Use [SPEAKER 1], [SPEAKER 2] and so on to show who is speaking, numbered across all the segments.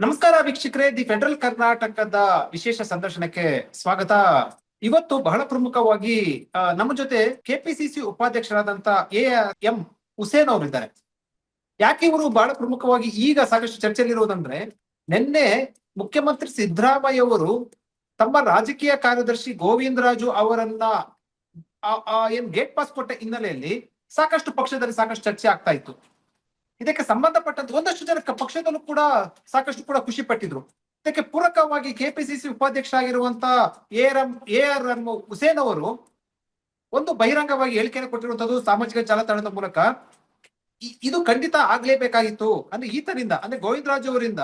[SPEAKER 1] ನಮಸ್ಕಾರ ವೀಕ್ಷಕರೇ, the federal ಕರ್ನಾಟಕದ ವಿಶೇಷ ಸಂದರ್ಶನಕ್ಕೆ ಸ್ವಾಗತ. ಇವತ್ತು ಬಹಳ ಪ್ರಮುಖವಾಗಿ ನಮ್ಮ ಜೊತೆ ಕೆಪಿಸಿಸಿ ಉಪಾಧ್ಯಕ್ಷರಾದಂತ ಎ ಎಂ ಹುಸೇನ್ ಅವರಿದ್ದಾರೆ. ಯಾಕೆ ಇವರು ಬಹಳ ಪ್ರಮುಖವಾಗಿ ಈಗ ಸಾಕಷ್ಟು ಚರ್ಚೆಯಲ್ಲಿರುವುದಂದ್ರೆ, ನಿನ್ನೆ ಮುಖ್ಯಮಂತ್ರಿ ಸಿದ್ದರಾಮಯ್ಯ ಅವರು ತಮ್ಮ ರಾಜಕೀಯ ಕಾರ್ಯದರ್ಶಿ ಗೋವಿಂದರಾಜು ಅವರನ್ನ ಏನ್ ಗೇಟ್ ಪಾಸ್ ಕೊಟ್ಟ ಹಿನ್ನೆಲೆಯಲ್ಲಿ ಸಾಕಷ್ಟು ಪಕ್ಷದಲ್ಲಿ ಸಾಕಷ್ಟು ಚರ್ಚೆ ಆಗ್ತಾ ಇತ್ತು. ಇದಕ್ಕೆ ಸಂಬಂಧಪಟ್ಟಂತ ಒಂದಷ್ಟು ಜನ ಪಕ್ಷದಲ್ಲೂ ಕೂಡ ಸಾಕಷ್ಟು ಕೂಡ ಖುಷಿ ಪಟ್ಟಿದ್ರು. ಇದಕ್ಕೆ ಪೂರಕವಾಗಿ ಕೆಪಿಸಿಸಿ ಉಪಾಧ್ಯಕ್ಷ ಆಗಿರುವಂತ A M A R M Hussain ಅವರು ಒಂದು ಬಹಿರಂಗವಾಗಿ ಹೇಳಿಕೆ ಕೊಟ್ಟಿರುವಂತದ್ದು ಸಾಮಾಜಿಕ ಜಾಲತಾಣದ ಮೂಲಕ. ಇದು ಖಂಡಿತ ಆಗ್ಲೇಬೇಕಾಗಿತ್ತು. ಅಂದ್ರೆ ಈತನಿಂದ, ಅಂದ್ರೆ ಗೋವಿಂದರಾಜ್ ಅವರಿಂದ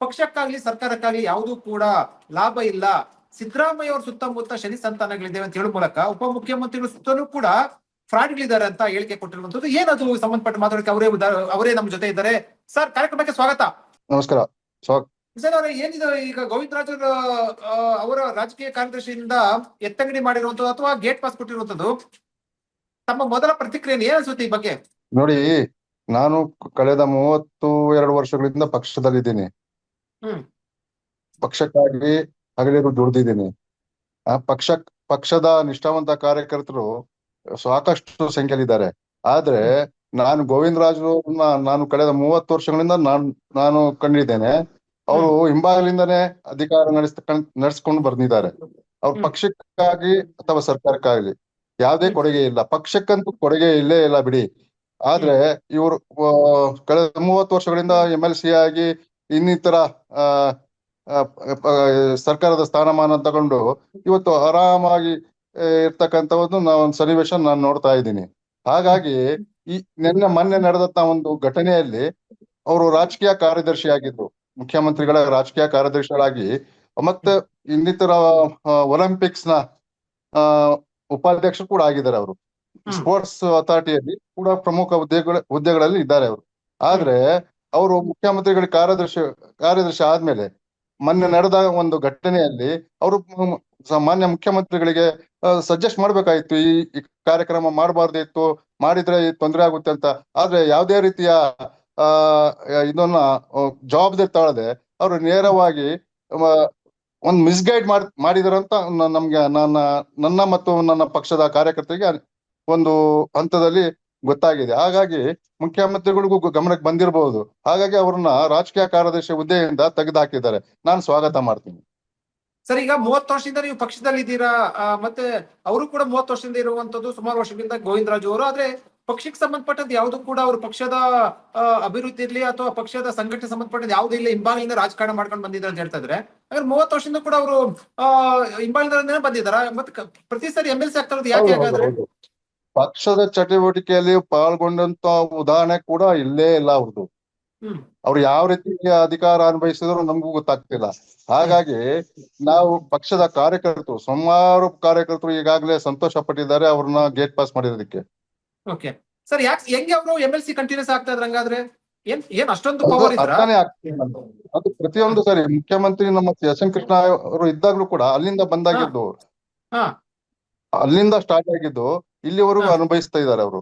[SPEAKER 1] ಪಕ್ಷಕ್ಕಾಗ್ಲಿ ಸರ್ಕಾರಕ್ಕಾಗ್ಲಿ ಯಾವುದೂ ಕೂಡ ಲಾಭ ಇಲ್ಲ. ಸಿದ್ದರಾಮಯ್ಯ ಅವರ ಸುತ್ತಮುತ್ತ ಶನಿ ಸಂತಾನಗಳಿದ್ದೇವೆ ಅಂತ ಹೇಳುವ ಮೂಲಕ ಉಪಮುಖ್ಯಮಂತ್ರಿಗಳ ಸುತ್ತಲೂ ಕೂಡ ಫ್ರಾಡ್ಗಳಿದ್ದಾರೆ ಅಂತ ಹೇಳಿಕೆ ಕೊಟ್ಟಿರುವಂತದ್ದು ಏನದು ಸಂಬಂಧಪಟ್ಟ ಮಾತಾಡಕ್ಕೆ ಅವರೇ ಅವರೇ ನಮ್ಮ ಜೊತೆ ಇದ್ದಾರೆ. ಸರ್ ಕಾರ್ಯಕ್ರಮಕ್ಕೆ ಸ್ವಾಗತ.
[SPEAKER 2] ನಮಸ್ಕಾರ.
[SPEAKER 1] ಸರ್ ಅವರೇ ಏನಿದೆ ಈಗ ಗೋವಿಂದರಾಜ್ ಅವರ ಅವರ ರಾಜಕೀಯ ಕಾರ್ಯದರ್ಶಿಯಿಂದ ಎತ್ತಂಗಡಿ ಮಾಡಿರುವಂತದ್ದು ಅಥವಾ ಗೇಟ್ ಪಾಸ್ ಕೊಟ್ಟಿರುವಂತದ್ದು ತಮ್ಮ ಮೊದಲ ಪ್ರತಿಕ್ರಿಯೆ ಏನ್ ಅನ್ಸುತ್ತೆ ಈ ಬಗ್ಗೆ?
[SPEAKER 2] ನೋಡಿ ನಾನು ಕಳೆದ ಮೂವತ್ತು ಎರಡು ವರ್ಷಗಳಿಂದ ಪಕ್ಷದಲ್ಲಿದ್ದೀನಿ. ಪಕ್ಷಕ್ಕಾಗಿ ಹಗಲಿರು ದುಡ್ದಿದ್ದೀನಿ. ಆ ಪಕ್ಷ ಪಕ್ಷದ ನಿಷ್ಠಾವಂತ ಕಾರ್ಯಕರ್ತರು ಸಾಕಷ್ಟು ಸಂಖ್ಯೆಯಲ್ಲಿದ್ದಾರೆ. ಆದ್ರೆ ನಾನು ಗೋವಿಂದ ರಾಜ್ ನಾನು ಕಳೆದ ಮೂವತ್ತು ವರ್ಷಗಳಿಂದ ನಾನು ನಾನು ಕಂಡಿದ್ದೇನೆ. ಅವರು ಹಿಂಭಾಗಲಿಂದನೇ ಅಧಿಕಾರ ನಡೆಸ್ ನಡೆಸ್ಕೊಂಡು ಬಂದಿದ್ದಾರೆ ಅವ್ರ ಪಕ್ಷಕ್ಕಾಗಿ ಅಥವಾ ಸರ್ಕಾರಕ್ಕಾಗಲಿ ಯಾವುದೇ ಕೊಡುಗೆ ಇಲ್ಲ. ಪಕ್ಷಕ್ಕಂತೂ ಕೊಡುಗೆ ಇಲ್ಲೇ ಇಲ್ಲ ಬಿಡಿ. ಆದ್ರೆ ಇವರು ಕಳೆದ ಮೂವತ್ತು ವರ್ಷಗಳಿಂದ ಎಂ ಎಲ್ ಸಿ ಆಗಿ ಇನ್ನಿತರ ಸರ್ಕಾರದ ಸ್ಥಾನಮಾನ ತಗೊಂಡು ಇವತ್ತು ಆರಾಮಾಗಿ ಆ, ಇರ್ತಕ್ಕಂತ ಒಂದು ಸನ್ನಿವೇಶ ನಾನು ನೋಡ್ತಾ ಇದ್ದೀನಿ. ಹಾಗಾಗಿ ಈ ನಿನ್ನೆ ಮೊನ್ನೆ ನಡೆದಂತ ಒಂದು ಘಟನೆಯಲ್ಲಿ ಅವರು ರಾಜಕೀಯ ಕಾರ್ಯದರ್ಶಿ ಆಗಿದ್ರು. ಮುಖ್ಯಮಂತ್ರಿಗಳ ರಾಜಕೀಯ ಕಾರ್ಯದರ್ಶಿಗಳಾಗಿ. ಮತ್ತೆ ಇನ್ನಿತರ ಒಲಿಂಪಿಕ್ಸ್ನ ಉಪಾಧ್ಯಕ್ಷರು ಕೂಡ ಆಗಿದ್ದಾರೆ ಅವರು. ಸ್ಪೋರ್ಟ್ಸ್ ಅಥಾರಿಟಿಯಲ್ಲಿ ಕೂಡ ಪ್ರಮುಖ ಹುದ್ದೆಗಳ ಹುದ್ದೆಗಳಲ್ಲಿ ಇದ್ದಾರೆ ಅವರು. ಆದ್ರೆ ಅವರು ಮುಖ್ಯಮಂತ್ರಿಗಳ ಕಾರ್ಯದರ್ಶಿ ಕಾರ್ಯದರ್ಶಿ ಆದ್ಮೇಲೆ ಮೊನ್ನೆ ನಡೆದ ಒಂದು ಘಟನೆಯಲ್ಲಿ ಅವರು ಸಾಮಾನ್ಯ ಮುಖ್ಯಮಂತ್ರಿಗಳಿಗೆ ಸಜೆಸ್ಟ್ ಮಾಡ್ಬೇಕಾಗಿತ್ತು ಈ ಕಾರ್ಯಕ್ರಮ ಮಾಡಬಾರ್ದಿತ್ತು ಮಾಡಿದ್ರೆ ತೊಂದರೆ ಆಗುತ್ತೆ ಅಂತ. ಆದ್ರೆ ಯಾವುದೇ ರೀತಿಯ, ಆ, ಇದನ್ನ ಜವಾಬ್ದಾರಿ ತಾಳದೆ ಅವರು ನೇರವಾಗಿ ಒಂದು ಮಿಸ್ಗೈಡ್ ಮಾಡ್ ಮಾಡಿದಾರಂತ ನಮ್ಗೆ, ನನ್ನ ನನ್ನ ಮತ್ತು ನನ್ನ ಪಕ್ಷದ ಕಾರ್ಯಕರ್ತರಿಗೆ ಒಂದು ಹಂತದಲ್ಲಿ ಗೊತ್ತಾಗಿದೆ. ಹಾಗಾಗಿ ಮುಖ್ಯಮಂತ್ರಿಗಳಿಗೂ ಗಮನಕ್ಕೆ ಬಂದಿರಬಹುದು ಹಾಗಾಗಿ ಅವ್ರನ್ನ ರಾಜಕೀಯ ಕಾರ್ಯದರ್ಶಿ ಹುದ್ದೆಯಿಂದ ತೆಗೆದುಹಾಕಿದ್ದಾರೆ. ನಾನು ಸ್ವಾಗತ ಮಾಡ್ತೀನಿ.
[SPEAKER 1] ಸರ್ ಈಗ ಮೂವತ್ತು ವರ್ಷದಿಂದ ನೀವು ಪಕ್ಷದಲ್ಲಿ ಇದ್ದೀರಾ? ಮತ್ತೆ ಅವರು ಕೂಡ ಮೂವತ್ತು ವರ್ಷದಿಂದ ಇರುವಂತದ್ದು ಸುಮಾರು ವರ್ಷಗಳಿಂದ ಗೋವಿಂದರಾಜು ಅವರು. ಆದ್ರೆ ಪಕ್ಷಕ್ಕೆ ಸಂಬಂಧಪಟ್ಟದ್ದು ಯಾವುದು ಕೂಡ ಅವರು ಪಕ್ಷದ ಅಭಿವೃದ್ಧಿ ಇರ್ಲಿ ಅಥವಾ ಪಕ್ಷದ ಸಂಘಟನೆ ಸಂಬಂಧಪಟ್ಟದ್ದು ಯಾವ್ದು ಇಲ್ಲ ಹಿಂಬಾಲಿಂದ ರಾಜಕಾರಣ ಮಾಡ್ಕೊಂಡು ಬಂದಿದ್ದಾರೆ ಅಂತ ಹೇಳ್ತಾ ಇದ್ರೆ ಹಾಗಾದ್ರೆ ಮೂವತ್ತು ವರ್ಷದಿಂದ ಕೂಡ ಅವರು ಅಹ್ ಹಿಂಬಾಲಿಂದ ಬಂದಿದ್ದಾರೆ? ಮತ್ತೆ ಪ್ರತಿ ಸರಿ ಎಂ ಎಲ್ ಸಿ ಆಗ್ತಾ ಇರೋದು ಯಾಕೆ ಹಾಗಾದ್ರೆ.
[SPEAKER 2] ಪಕ್ಷದ ಚಟುವಟಿಕೆಯಲ್ಲಿ ಪಾಲ್ಗೊಂಡಂತ ಉದಾಹರಣೆ ಕೂಡ ಇಲ್ಲೇ ಇಲ್ಲ ಅವ್ರದ್ದು ಅವ್ರು ಯಾವ ರೀತಿ ಅಧಿಕಾರ ಅನುಭವಿಸಿದ್ರು ನಮಗೂ ಗೊತ್ತಾಗ್ತಿಲ್ಲ. ಹಾಗಾಗಿ ನಾವು ಪಕ್ಷದ ಕಾರ್ಯಕರ್ತರು ಸುಮಾರು ಕಾರ್ಯಕರ್ತರು ಈಗಾಗಲೇ ಸಂತೋಷ ಪಟ್ಟಿದ್ದಾರೆ ಅವ್ರನ್ನ ಗೇಟ್ ಪಾಸ್ ಮಾಡಿರೋದಕ್ಕೆ.
[SPEAKER 1] ಓಕೆ. ಸರ್ ಯಾಕೆ ಹೆಂಗೆ ಅವರು ಎಂ ಎಲ್ ಸಿ ಕಂಟಿನ್ಯೂಸ್ ಆಗ್ತಾ ಇದ್ರ ಹಂಗಾದ್ರೆ? ಏನ್ ಏನ್ ಅಷ್ಟೊಂದು
[SPEAKER 2] ಅದು
[SPEAKER 1] ಪವರ್ ಇದ್ರ?
[SPEAKER 2] ಅರ್ಥನೇ ಆಗ್ತಿಲ್ಲ ಅದು ಪ್ರತಿಯೊಂದು ಸರಿ ಮುಖ್ಯಮಂತ್ರಿ ನಮ್ಮ ಎಸ್ ಎಂ ಕೃಷ್ಣ ಅವರು ಇದ್ದಾಗ್ಲೂ ಕೂಡ ಅಲ್ಲಿಂದ ಬಂದಾಗಿದ್ದು. ಅಲ್ಲಿಂದ ಸ್ಟಾರ್ಟ್ ಆಗಿದ್ದು ಇಲ್ಲಿವರೆಗೂ. ಅನುಭವಿಸ್ತಾ ಇದ್ದಾರೆ ಅವರು.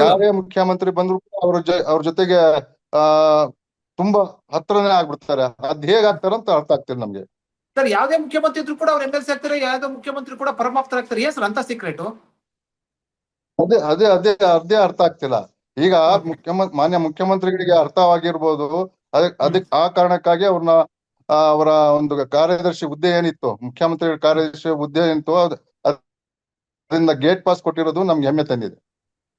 [SPEAKER 1] ಯಾವುದೇ
[SPEAKER 2] ಯಾರೇ ಮುಖ್ಯಮಂತ್ರಿ ಬಂದ್ರು ಅವ್ರ ಜ ಅವ್ರ ಜೊತೆಗೆ ಆ ತುಂಬಾ ಹತ್ರನೇ ಆಗ್ಬಿಡ್ತಾರೆ. ಅದ್ ಹೇಗಾಗ್ತಾರ ಅಂತ ಅರ್ಥ ಆಗ್ತಿಲ್ಲ ನಮ್ಗೆ.
[SPEAKER 1] ಸರ್ ಯಾವ್ದೇ ಮುಖ್ಯಮಂತ್ರಿ ಇದ್ರು ಕೂಡ ಅವ್ರ ಎಂ ಎಲ್ ಸಿ ಆಗ್ತಾರೆ ಯಾವ್ದೇ ಮುಖ್ಯಮಂತ್ರಿ ಕೂಡ ಪರಮಾಪ್ತರಾಗ್ತಾರೆ ಏನ್ ಸರ್ ಅಂತ ಸೀಕ್ರೆಟ್
[SPEAKER 2] ಅದೇ ಅದೇ ಅದೇ ಅದೇ ಅರ್ಥ ಆಗ್ತಿಲ್ಲ. ಈಗ ಮುಖ್ಯಮಂತ್ರಿ ಮಾನ್ಯ ಮುಖ್ಯಮಂತ್ರಿಗಳಿಗೆ ಅರ್ಥವಾಗಿರ್ಬೋದು. ಅದಕ್ಕೆ ಅದಕ್ ಆ ಕಾರಣಕ್ಕಾಗಿ ಅವ್ರನ್ನ ಅವರ ಒಂದು ಕಾರ್ಯದರ್ಶಿ ಹುದ್ದೆ ಏನಿತ್ತು? ಮುಖ್ಯಮಂತ್ರಿಗಳ ಕಾರ್ಯದರ್ಶಿ ಹುದ್ದೆ ಏನಿತ್ತು? ಅದರಿಂದ ಗೇಟ್ ಪಾಸ್ ಕೊಟ್ಟಿರೋದು ನಮ್ಗೆ ಹೆಮ್ಮೆ ತಂದಿದೆ.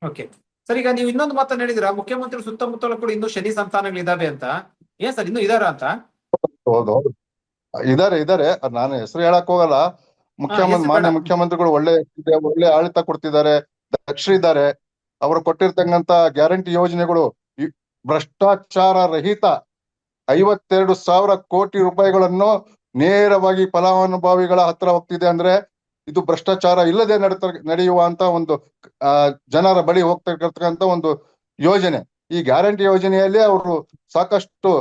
[SPEAKER 1] ಓಕೆ ಸರ್ ಈಗ ನೀವು ಇನ್ನೊಂದು ಮಾತನ್ನ ಹೇಳಿದಿರಾ ಮುಖ್ಯಮಂತ್ರಿ ಸುತ್ತಮುತ್ತಲ ಕೂಡ ಇನ್ನು ಶನಿ ಸಂತಾನಗಳಿದಾವೆ ಅಂತ. ಏನ್ ಸರ್ ಇನ್ನು ಇದಾರ ಅಂತ?
[SPEAKER 2] ಹೌದು ಇದಾರೆ ಇದಾರೆ. ಅದ್ ನಾನು ಹೆಸರು ಹೇಳಕ್ ಹೋಗಲ್ಲ. ಮುಖ್ಯಮಂತ್ರಿ ಮಾನ್ಯ. ಮುಖ್ಯಮಂತ್ರಿಗಳು ಒಳ್ಳೆ ಒಳ್ಳೆ ಆಡಳಿತ ಕೊಡ್ತಿದ್ದಾರೆ ದಕ್ಷರಿದ್ದಾರೆ ಅವರು ಕೊಟ್ಟಿರ್ತಕ್ಕಂತ ಗ್ಯಾರಂಟಿ ಯೋಜನೆಗಳು ಭ್ರಷ್ಟಾಚಾರ ರಹಿತ ಐವತ್ತೆರಡು ಸಾವಿರ ಕೋಟಿ ರೂಪಾಯಿಗಳನ್ನು ನೇರವಾಗಿ ಫಲಾನುಭವಿಗಳ ಹತ್ರ ಹೋಗ್ತಿದೆ ಅಂದ್ರೆ ಇದು ಭ್ರಷ್ಟಾಚಾರ ಇಲ್ಲದೆ ನಡೀತ ನಡೆಯುವಂತ ಒಂದು ಜನರ ಬಳಿ ಹೋಗ್ತಕ್ಕಂತ ಒಂದು ಯೋಜನೆ. ಈ ಗ್ಯಾರಂಟಿ ಯೋಜನೆಯಲ್ಲಿ ಅವರು ಸಾಕಷ್ಟು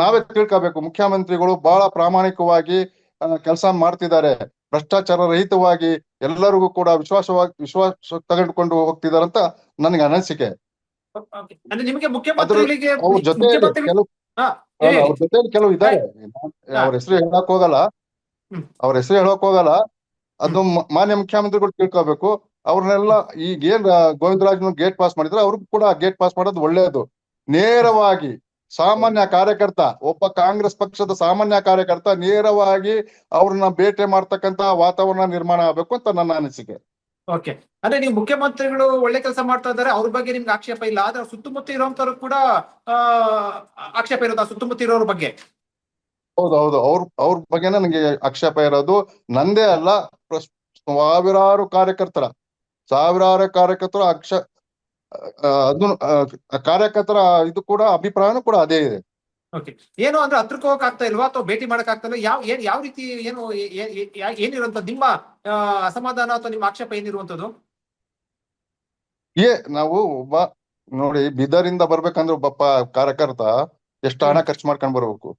[SPEAKER 2] ನಾವೇ ತಿಳ್ಕೋಬೇಕು. ಮುಖ್ಯಮಂತ್ರಿಗಳು ಬಹಳ ಪ್ರಾಮಾಣಿಕವಾಗಿ ಕೆಲಸ ಮಾಡ್ತಿದ್ದಾರೆ. ಭ್ರಷ್ಟಾಚಾರ ರಹಿತವಾಗಿ ಎಲ್ಲರಿಗೂ ಕೂಡ ವಿಶ್ವಾಸವಾಗಿ ವಿಶ್ವಾಸ ತೆಗೆದುಕೊಂಡು ಹೋಗ್ತಿದ್ದಾರೆ ಅಂತ ನನಗೆ ಅನಿಸಿಕೆ. ಅವ್ರ ಜೊತೆ ಕೆಲವು ಅವ್ರ ಜೊತೆ ಕೆಲವು ಇದ್ದಾರೆ. ಅವ್ರ ಹೆಸರು ಹೇಳಕ್ ಹೋಗಲ್ಲ. ಅವ್ರ ಹೆಸರು ಹೇಳಕ್ ಹೋಗಲ್ಲ. ಅದು ಮಾನ್ಯ ಮುಖ್ಯಮಂತ್ರಿಗಳು ತಿಳ್ಕೊಬೇಕು. ಅವ್ರನ್ನೆಲ್ಲ ಈಗ ಏನ್ ಗೋವಿಂದರಾಜ್ ಗೇಟ್ ಪಾಸ್ ಮಾಡಿದ್ರೆ ಅವ್ರಿಗೂ ಕೂಡ ಗೇಟ್ ಪಾಸ್ ಮಾಡೋದು ಒಳ್ಳೇದು. ನೇರವಾಗಿ ಸಾಮಾನ್ಯ ಕಾರ್ಯಕರ್ತ, ಒಬ್ಬ ಕಾಂಗ್ರೆಸ್ ಪಕ್ಷದ ಸಾಮಾನ್ಯ ಕಾರ್ಯಕರ್ತ ನೇರವಾಗಿ ಅವ್ರನ್ನ ಭೇಟಿ ಮಾಡ್ತಕ್ಕಂತ ವಾತಾವರಣ ನಿರ್ಮಾಣ ಆಗ್ಬೇಕು ಅಂತ ನನ್ನ ಅನಿಸಿಕೆ.
[SPEAKER 1] ಓಕೆ. ಅಂದ್ರೆ ನೀವು ಮುಖ್ಯಮಂತ್ರಿಗಳು ಒಳ್ಳೆ ಕೆಲಸ ಮಾಡ್ತಾ ಇದ್ದಾರೆ, ಅವ್ರ ಬಗ್ಗೆ ನಿಮ್ಗೆ ಆಕ್ಷೇಪ ಇಲ್ಲ. ಆದ್ರೆ ಸುತ್ತಮುತ್ತ ಇರೋಂಥವ್ರು ಕೂಡ ಆಕ್ಷೇಪ ಇರೋದು ಸುತ್ತಮುತ್ತ ಇರೋರ ಬಗ್ಗೆ.
[SPEAKER 2] ಹೌದು ಹೌದು. ಅವ್ರ ಅವ್ರ ಬಗ್ಗೆನೇ ನನಗೆ ಆಕ್ಷೇಪ ಇರೋದು ನಂದೇ ಅಲ್ಲ ಸಾವಿರಾರು ಕಾರ್ಯಕರ್ತರ ಸಾವಿರಾರು ಕಾರ್ಯಕರ್ತರ ಅಕ್ಷ ಅದು ಕಾರ್ಯಕರ್ತರ ಇದು ಕೂಡ ಅಭಿಪ್ರಾಯನೂ ಕೂಡ ಅದೇ ಇದೆ.
[SPEAKER 1] ಓಕೆ. ಏನು ಅಂದ್ರೆ ಹತ್ರಕ್ಕೆ ಹೋಗಕ್ ಆಗ್ತಾ ಇಲ್ವಾ ಅಥವಾ ಭೇಟಿ ಮಾಡಕ್ ಆಗ್ತಾ ಇಲ್ಲ ಯಾವ ಏನ್ ಯಾವ ರೀತಿ ಏನು ಏನಿರುವಂತ ನಿಮ್ಮ ಅಸಮಾಧಾನ ಅಥವಾ ನಿಮ್ಮ ಆಕ್ಷೇಪ ಏನಿರುವಂತದ್ದು
[SPEAKER 2] ಏ ನಾವು ಒಬ್ಬ ನೋಡಿ ಬೀದರಿಂದ ಬರ್ಬೇಕಂದ್ರೆ ಒಬ್ಬ ಕಾರ್ಯಕರ್ತ ಎಷ್ಟು ಹಣ. ಖರ್ಚು ಮಾಡ್ಕೊಂಡು ಬರ್ಬೇಕು?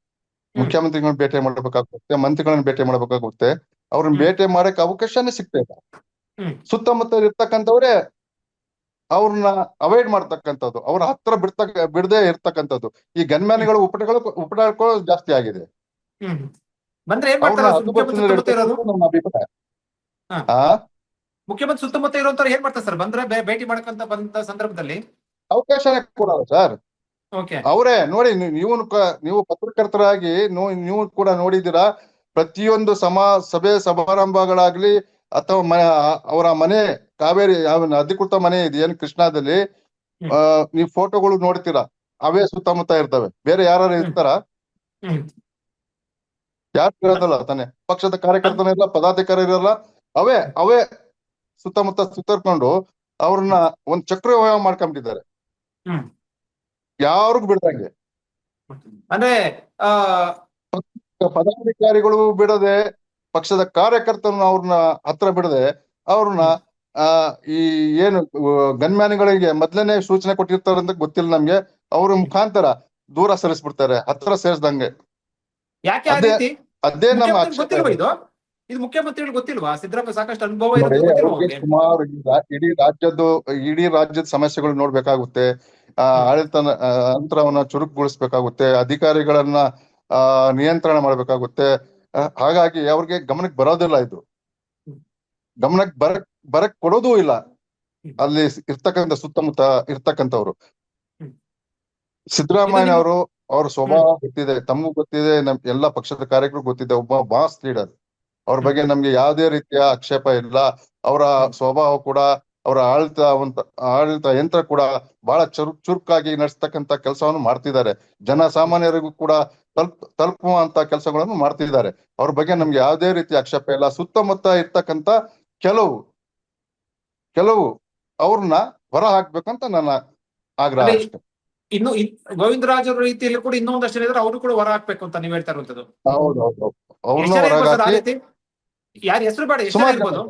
[SPEAKER 2] ಮುಖ್ಯಮಂತ್ರಿಗಳನ್ನ ಭೇಟಿ ಮಾಡಬೇಕಾಗುತ್ತೆ ಮಂತ್ರಿಗಳನ್ನ ಭೇಟಿ ಮಾಡಬೇಕಾಗುತ್ತೆ. ಅವ್ರನ್ನ. ಭೇಟಿ ಮಾಡಕ್ ಅವಕಾಶನೇ ಸಿಗ್ತಾ ಇಲ್ಲ. ಸುತ್ತಮುತ್ತ ಇರ್ತಕ್ಕಂಥವ್ರೆ ಅವ್ರನ್ನ ಅವಾಯ್ಡ್ ಮಾಡ್ತಕ್ಕಂಥದ್ದು ಅವ್ರ ಹತ್ರ ಬಿಡ್ತಕ್ಕ ಬಿಡದೆ ಇರ್ತಕ್ಕಂಥದ್ದು. ಈ ಗನ್ಮ್ಯಾನ್ಗಳು ಉಪಟಗಳು ಉಪಟಗಳು ಜಾಸ್ತಿ ಆಗಿದೆ. ನನ್ನ ಅಭಿಪ್ರಾಯ. ಆ?
[SPEAKER 1] ಮುಖ್ಯಮಂತ್ರಿ ಸುತ್ತಮುತ್ತ ಇರೋಂತವ್ರು ಏನ್ ಮಾಡ್ತಾರೆ ಸರ್? ಬಂದ್ರೆ ಭೇಟಿ ಮಾಡಕಂತ ಬಂದ ಸಂದರ್ಭದಲ್ಲಿ?
[SPEAKER 2] ಅವಕಾಶನೇ ಕೊಡಲ್ಲ ಸರ್. ಅವರೇ ನೋಡಿ ನೀವು ನೀವು ಪತ್ರಕರ್ತರಾಗಿ ನೀವು ಕೂಡ ನೋಡಿದ್ದೀರಾ ಪ್ರತಿಯೊಂದು ಸಮ ಸಭೆ ಸಮಾರಂಭಗಳಾಗ್ಲಿ ಅಥವಾ ಅವರ ಮನೆ ಕಾವೇರಿ ಅಧಿಕೃತ ಮನೆ ಇದೆ ಏನು ಕೃಷ್ಣಾದಲ್ಲಿ ಆ ನೀವು ಫೋಟೋಗಳು ನೋಡ್ತೀರಾ? ಅವೇ ಸುತ್ತಮುತ್ತ ಇರ್ತವೆ. ಬೇರೆ ಯಾರು ಇರ್ತಾರ? ಯಾರು ಇರೋದಲ್ಲ ತಾನೆ? ಪಕ್ಷದ ಕಾರ್ಯಕರ್ತನ ಇಲ್ಲ ಪದಾಧಿಕಾರಿ ಇರಲ್ಲ ಅವೇ ಅವೇ ಸುತ್ತಮುತ್ತ ಸುತ್ತರ್ಕೊಂಡು ಅವ್ರನ್ನ ಒಂದ್ ಚಕ್ರ ವ್ಯವಹಾರ
[SPEAKER 1] ಹ್ಮ್.
[SPEAKER 2] ಯಾರಿಗೂ ಬಿಡದಂಗೆ.
[SPEAKER 1] ಅಂದ್ರೆ ಆ
[SPEAKER 2] ಪದಾಧಿಕಾರಿಗಳು ಬಿಡದೆ ಪಕ್ಷದ ಕಾರ್ಯಕರ್ತರನ್ನ ಅವ್ರನ್ನ ಹತ್ರ ಬಿಡದೆ ಅವ್ರನ್ನ ಆ ಈ ಏನು ಗನ್ಮ್ಯಾನ್ಗಳಿಗೆ ಮೊದ್ಲನೇ ಸೂಚನೆ ಕೊಟ್ಟಿರ್ತಾರೆ ಅಂತ ಗೊತ್ತಿಲ್ಲ ನಮ್ಗೆ. ಅವ್ರ ಮುಖಾಂತರ ದೂರ ಸರಿಸ್ಬಿಡ್ತಾರೆ ಹತ್ರ ಸೇರಿಸ್ದಂಗೆ. ಅದೇ ನಮ್ಮ ಇದೆ.
[SPEAKER 1] ಮುಖ್ಯಮಂತ್ರಿಗಳು ಗೊತ್ತಿಲ್ವಾ ಸಿದ್ದರಾಮಯ್ಯ ಸಾಕಷ್ಟು ಅನುಭವ ಇರೋದು?
[SPEAKER 2] ಸುಮಾರು ಇಡೀ ರಾಜ್ಯದ್ದು ಇಡೀ ರಾಜ್ಯದ ಸಮಸ್ಯೆಗಳು ನೋಡ್ಬೇಕಾಗುತ್ತೆ. ಆಡಳಿತ ಅಂತರವನ್ನ ಚುರುಕುಗೊಳಿಸ್ಬೇಕಾಗುತ್ತೆ ಅಧಿಕಾರಿಗಳನ್ನ ನಿಯಂತ್ರಣ ಮಾಡ್ಬೇಕಾಗುತ್ತೆ ಹಾಗಾಗಿ ಅವ್ರಿಗೆ ಗಮನಕ್ಕೆ ಬರೋದಿಲ್ಲ ಇದು. ಗಮನಕ್ಕೆ ಬರಕ್ ಬರಕ್ ಕೊಡೋದೂ ಇಲ್ಲ ಅಲ್ಲಿ ಇರ್ತಕ್ಕಂತ ಸುತ್ತಮುತ್ತ ಇರ್ತಕ್ಕಂಥವ್ರು. ಸಿದ್ದರಾಮಯ್ಯ ಅವರು ಅವ್ರ ಸ್ವಭಾವ ಗೊತ್ತಿದೆ ತಮಗೂ ಗೊತ್ತಿದೆ ನಮ್ ಎಲ್ಲಾ ಪಕ್ಷದ ಕಾರ್ಯಕರ್ತರು ಗೊತ್ತಿದೆ ಒಬ್ಬ ಬಾಸ್ ಲೀಡರ್ ಅವ್ರ ಬಗ್ಗೆ ನಮ್ಗೆ ಯಾವುದೇ ರೀತಿಯ ಆಕ್ಷೇಪ ಇಲ್ಲ. ಅವರ ಸ್ವಭಾವ ಕೂಡ ಅವರ ಆಡಳಿತ ಒಂದು ಆಡಳಿತ ಯಂತ್ರ ಕೂಡ ಬಹಳ ಚುರು ಚುರುಕಾಗಿ ನಡೆಸ್ತಕ್ಕಂತ ಕೆಲಸವನ್ನು ಮಾಡ್ತಿದ್ದಾರೆ. ಜನ ಸಾಮಾನ್ಯರಿಗೂ ಕೂಡ ತಲುಪ್ ತಲುಪುವಂತ ಕೆಲಸಗಳನ್ನು ಮಾಡ್ತಿದ್ದಾರೆ. ಅವ್ರ ಬಗ್ಗೆ ನಮ್ಗೆ ಯಾವುದೇ ರೀತಿ ಆಕ್ಷೇಪ ಇಲ್ಲ. ಸುತ್ತಮುತ್ತ ಇರ್ತಕ್ಕಂತ ಕೆಲವು ಕೆಲವು ಅವ್ರನ್ನ ಹೊರ ಹಾಕ್ಬೇಕಂತ ನನ್ನ ಆಗ್ರಹ ಅಷ್ಟೇ.
[SPEAKER 1] ಇನ್ನು ಗೋವಿಂದ ಗೋವಿಂದರಾಜ್ ಅವರ ರೀತಿಯಲ್ಲಿ ಕೂಡ ಇನ್ನೊಂದಷ್ಟು ಅವರು ಕೂಡ ಹೊರ ಹಾಕ್ಬೇಕು ಅಂತ ನೀವು ಹೇಳ್ತಾ ಇರುವಂತದ್ದು.
[SPEAKER 2] ಹೌದು ಹೌದು ಅವ್ರನ್ನ ಹೊರಗಾಕಿ
[SPEAKER 1] ಯಾರ ಹೆಸರು ಬೇಡ ಎಷ್ಟು ಇರ್ಬೋದು?